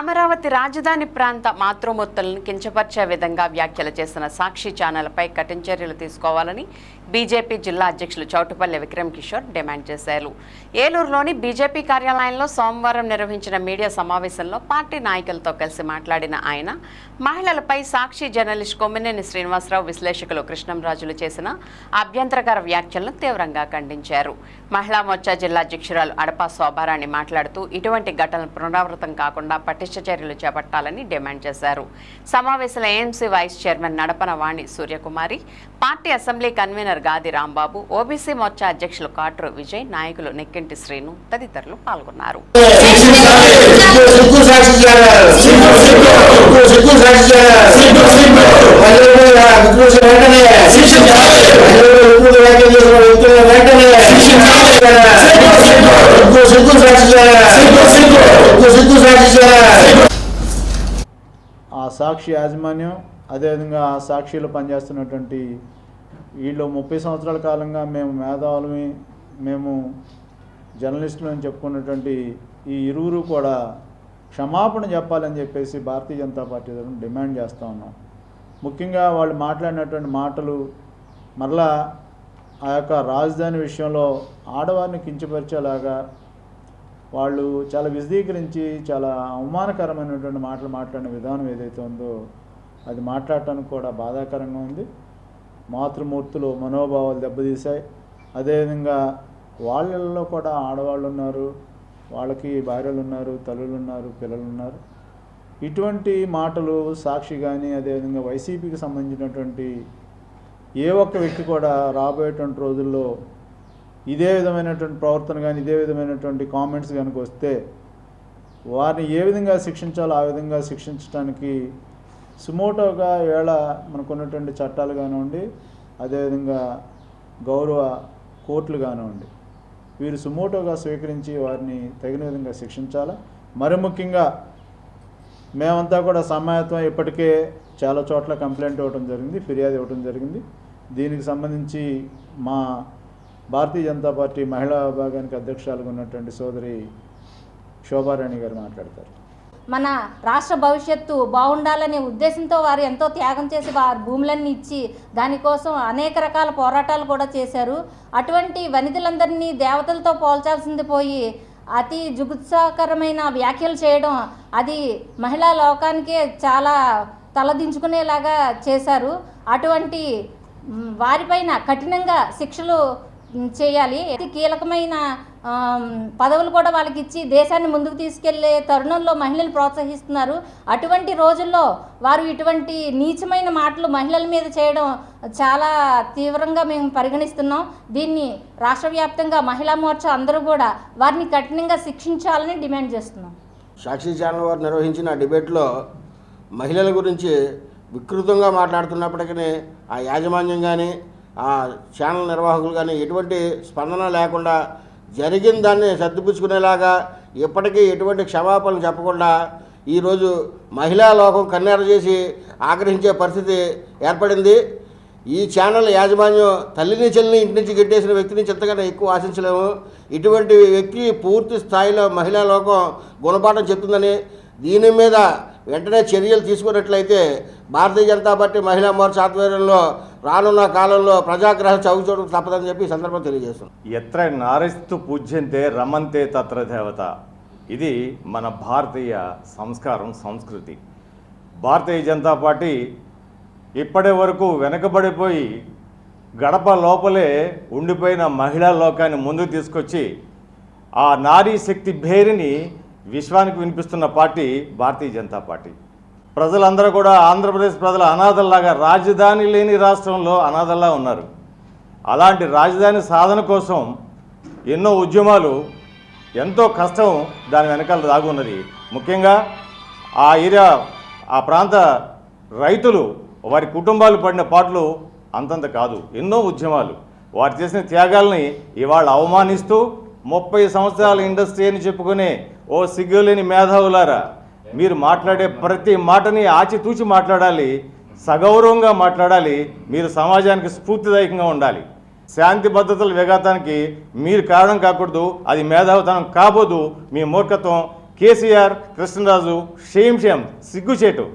అమరావతి రాజధాని ప్రాంత మాతృమూర్తులను కించపరిచే విధంగా వ్యాఖ్యలు చేసిన సాక్షి ఛానల్పై కఠిన చర్యలు తీసుకోవాలని బీజేపీ జిల్లా అధ్యక్షులు చౌటుపల్లి విక్రమ్ కిషోర్ డిమాండ్ చేశారు. ఏలూరులోని బీజేపీ కార్యాలయంలో సోమవారం నిర్వహించిన మీడియా సమావేశంలో పార్టీ నాయకులతో కలిసి మాట్లాడిన ఆయన మహిళలపై సాక్షి జర్నలిస్ట్ కొమ్మినేని శ్రీనివాసరావు విశ్లేషకులు కృష్ణంరాజులు చేసిన అభ్యంతరకర వ్యాఖ్యలను తీవ్రంగా ఖండించారు. మహిళా మోర్చా జిల్లా అధ్యక్షురాలు అడపా శోభారాణి మాట్లాడుతూ ఇటువంటి ఘటనలు పునరావృతం కాకుండా పటిష్ట చర్యలు చేపట్టాలని డిమాండ్ చేశారు. సమావేశంలో AMC vice chairman Nadapana Vani Suryakumari party assembly convener Gadi Rambabu OBC Morcha అధ్యక్షులు కాట్రు విజయ్ నాయకులు నెక్కింటి శ్రీను తదితరులు పాల్గొన్నారు. ఆ సాక్షి యాజమాన్యం అదేవిధంగా ఆ సాక్షిలో పనిచేస్తున్నటువంటి వీళ్ళు ముప్పై సంవత్సరాల కాలంగా మేము మేధావులమి మేము జర్నలిస్టులు అని చెప్పుకున్నటువంటి ఈ ఇరువురు కూడా క్షమాపణ చెప్పాలని చెప్పేసి భారతీయ జనతా పార్టీ తరఫున డిమాండ్ చేస్తూ ఉన్నాం. ముఖ్యంగా వాళ్ళు మాట్లాడినటువంటి మాటలు మరలా ఆ యొక్క రాజధాని విషయంలో ఆడవారిని కించపరిచేలాగా వాళ్ళు చాలా విశదీకరించి చాలా అవమానకరమైనటువంటి మాటలు మాట్లాడిన విధానం ఏదైతే ఉందో అది మాట్లాడటానికి కూడా బాధాకరంగా ఉంది. మాతృమూర్తులు మనోభావాలు దెబ్బతీశాయి. అదేవిధంగా వాళ్ళల్లో కూడా ఆడవాళ్ళు ఉన్నారు వాళ్ళకి భార్యలు ఉన్నారు తల్లులు ఉన్నారు పిల్లలు ఉన్నారు ఇటువంటి మాటలు సాక్షి కానీ అదేవిధంగా వైసీపీకి సంబంధించినటువంటి ఏ ఒక్క వ్యక్తి కూడా రాబోయేటువంటి రోజుల్లో ఇదే విధమైనటువంటి ప్రవర్తన కానీ ఇదే విధమైనటువంటి కామెంట్స్ కనుక వస్తే వారిని ఏ విధంగా శిక్షించాలో ఆ విధంగా శిక్షించడానికి సుమోటోగా వేళ మనకు ఉన్నటువంటి చట్టాలు కానివ్వండి అదేవిధంగా గౌరవ కోర్టులు కానివ్వండి వీరు సుమోటోగా స్వీకరించి వారిని తగిన విధంగా శిక్షించాలి? మరి ముఖ్యంగా మేమంతా కూడా సమాయత్వం ఇప్పటికే చాలా చోట్ల కంప్లైంట్ ఇవ్వడం జరిగింది ఫిర్యాదు ఇవ్వడం జరిగింది. దీనికి సంబంధించి మా భారతీయ జనతా పార్టీ మహిళా విభాగానికి అధ్యక్షురాలుగా ఉన్నటువంటి సోదరి శోభారాణి గారు మాట్లాడతారు. మన రాష్ట్ర భవిష్యత్తు బాగుండాలనే ఉద్దేశంతో వారు ఎంతో త్యాగం చేసి వారి భూములన్నీ ఇచ్చి దానికోసం అనేక రకాల పోరాటాలు కూడా చేశారు. అటువంటి వనితలందరినీ దేవతలతో పోల్చాల్సింది పోయి అతి జుగుత్సాకరమైన వ్యాఖ్యలు చేయడం అది మహిళా లోకానికే చాలా తలదించుకునేలాగా చేశారు. అటువంటి వారిపైన కఠినంగా శిక్షలు చేయాలి. అతి కీలకమైన పదవులు కూడా వాళ్ళకి ఇచ్చి దేశాన్ని ముందుకు తీసుకెళ్ళే తరుణంలో మహిళలు ప్రోత్సహిస్తున్నారు. అటువంటి రోజుల్లో వారు ఇటువంటి నీచమైన మాటలు మహిళల మీద చేయడం చాలా తీవ్రంగా మేము పరిగణిస్తున్నాం. దీన్ని రాష్ట్ర వ్యాప్తంగా మహిళా మోర్చా అందరూ కూడా వారిని కఠినంగా శిక్షించాలని డిమాండ్ చేస్తున్నాం. సాక్షి ఛానల్ వారు నిర్వహించిన డిబేట్లో మహిళల గురించి వికృతంగా మాట్లాడుతున్నప్పటికీ ఆ యాజమాన్యం కానీ ఛానల్ నిర్వాహకులు కానీ ఎటువంటి స్పందన లేకుండా జరిగిన దాన్ని సర్దిపుచ్చుకునేలాగా ఇప్పటికీ ఎటువంటి క్షమాపణలు చెప్పకుండా ఈరోజు మహిళా లోకం కన్నెర చేసి ఆగ్రహించే పరిస్థితి ఏర్పడింది. ఈ ఛానల్ యాజమాన్యం తల్లిని చెల్లిని ఇంటి నుంచి గెట్టేసిన వ్యక్తిని నుంచి ఎక్కువ ఆశించలేము. ఇటువంటి వ్యక్తి పూర్తి స్థాయిలో మహిళా లోకం గుణపాఠం చెప్తుందని దీని మీద వెంటనే చర్యలు తీసుకున్నట్లయితే భారతీయ జనతా పార్టీ మహిళా మోర్చా ఆధ్వర్యంలో రానున్న కాలంలో ప్రజాగ్రహం చౌచూడడం తప్పదని చెప్పి సందర్భం సందర్భంగా తెలియజేస్తున్నాం. ఎత్ర నారిస్తు పూజ్యంతే రమంతే తత్ర దేవత ఇది మన భారతీయ సంస్కారం సంస్కృతి. భారతీయ జనతా పార్టీ ఇప్పటి వరకు వెనకబడిపోయి గడప లోపలే ఉండిపోయిన మహిళా లోకాన్ని ముందుకు తీసుకొచ్చి ఆ నారీ శక్తి భేరిని విశ్వానికి వినిపిస్తున్న పార్టీ భారతీయ జనతా పార్టీ. ప్రజలందరూ కూడా ఆంధ్రప్రదేశ్ ప్రజల అనాథల్లాగా రాజధాని లేని రాష్ట్రంలో అనాథల్లా ఉన్నారు. అలాంటి రాజధాని సాధన కోసం ఎన్నో ఉద్యమాలు ఎంతో కష్టం దాని వెనకాల దాగున్నది ముఖ్యంగా ఆ ఏరియా ఆ ప్రాంత రైతులు వారి కుటుంబాలు పడిన పాటలు అంతంత కాదు. ఎన్నో ఉద్యమాలు. వారు చేసిన త్యాగాల్ని ఇవాళ అవమానిస్తూ ముప్పై సంవత్సరాల ఇండస్ట్రీ అని చెప్పుకునే ఓ సిగ్గులేని మేధావులారా మీరు మాట్లాడే ప్రతి మాటని ఆచితూచి మాట్లాడాలి సగౌరవంగా మాట్లాడాలి మీరు సమాజానికి స్ఫూర్తిదాయకంగా ఉండాలి. శాంతి భద్రతల విఘాతానికి మీరు కారణం కాకూడదు అది మేధావితనం కాబోదు మీ మూర్ఖత్వం. కేసీఆర్ కృష్ణరాజు షేమ్ షేమ్ సిగ్గుచేటు.